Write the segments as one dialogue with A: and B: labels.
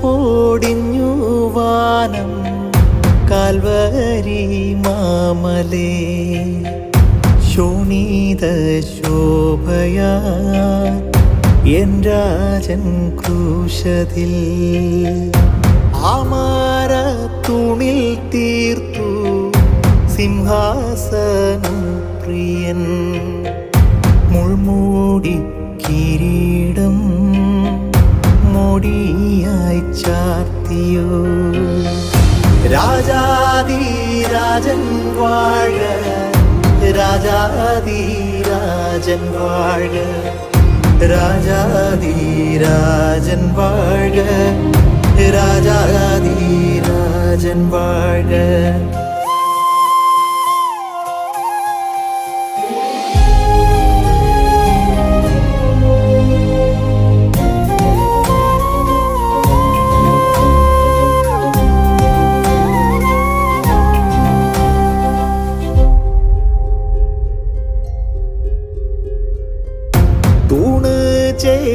A: പോടിഞ്ഞു വാനം കാൽവരി മാമലേ. ശോണീത ശോഭയാ എൻ രാജൻ ക്രൂശതിൽ ആമാര തുണിൽ തീർത്തു സിംഹാസനം പ്രിയൻ ചാർത്തിയോ രാജാതിരാജൻ വാഴ രാജാതിരാജൻ വാഴ രാജാതിരാജൻ വാഴ രാജാതിരാജൻ വാഴ.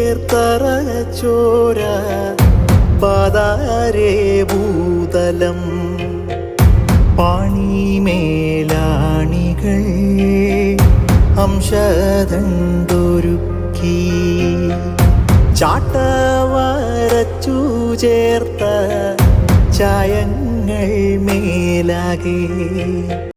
A: ചേർത്തറ ചോര പാതാരേ ഭൂതലം. പാണിമേലാണികൾ അംശതണ്ടൊരുക്കി ചാട്ടവരച്ചു ചേർത്ത ചായങ്ങൾ മേലാകെ.